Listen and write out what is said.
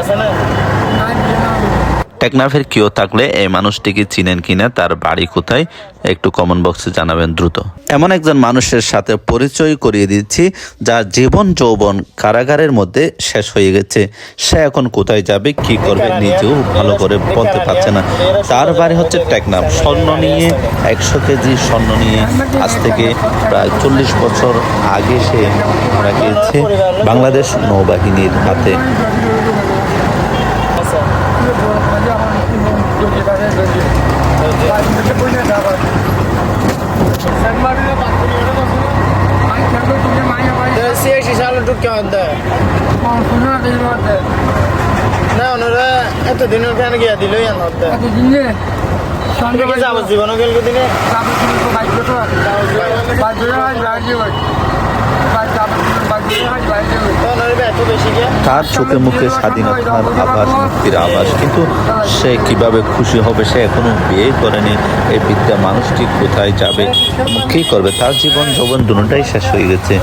আছে না? টেকনাফের কেউ থাকলে এই মানুষটিকে চিনেন কিনা তার বাড়ি কোথায় একটু কমেন্ট বক্সে জানাবেন দ্রুত। এমন একজন মানুষের সাথে পরিচয় করিয়ে দিচ্ছি যার জীবন যৌবন কারাগারের মধ্যে শেষ হয়ে গেছে। সে এখন কোথায় যাবে কি করবে নিজেও ভালো করে বলতে পারছে না। তার বাড়ি হচ্ছে টেকনাফ। স্বর্ণ নিয়ে একশো কেজি স্বর্ণ নিয়ে আজ থেকে প্রায় চল্লিশ বছর আগে সে মারা গিয়েছে। বাংলাদেশ নৌবাহিনীর হাতে। ঢুকে না ওনারা এত দিনের কেন গিয়া দিলই যাব। গেল দিনে তার চোখে মুখে স্বাধীনতার আভাস মুক্তির আভাস কিন্তু সে কীভাবে খুশি হবে সে এখনও বিয়ে করেনি। এই বিদ্যা মানুষটি কোথায় যাবে এবং কি করবে। তার জীবন যৌবন দুটাই শেষ হয়ে গেছে।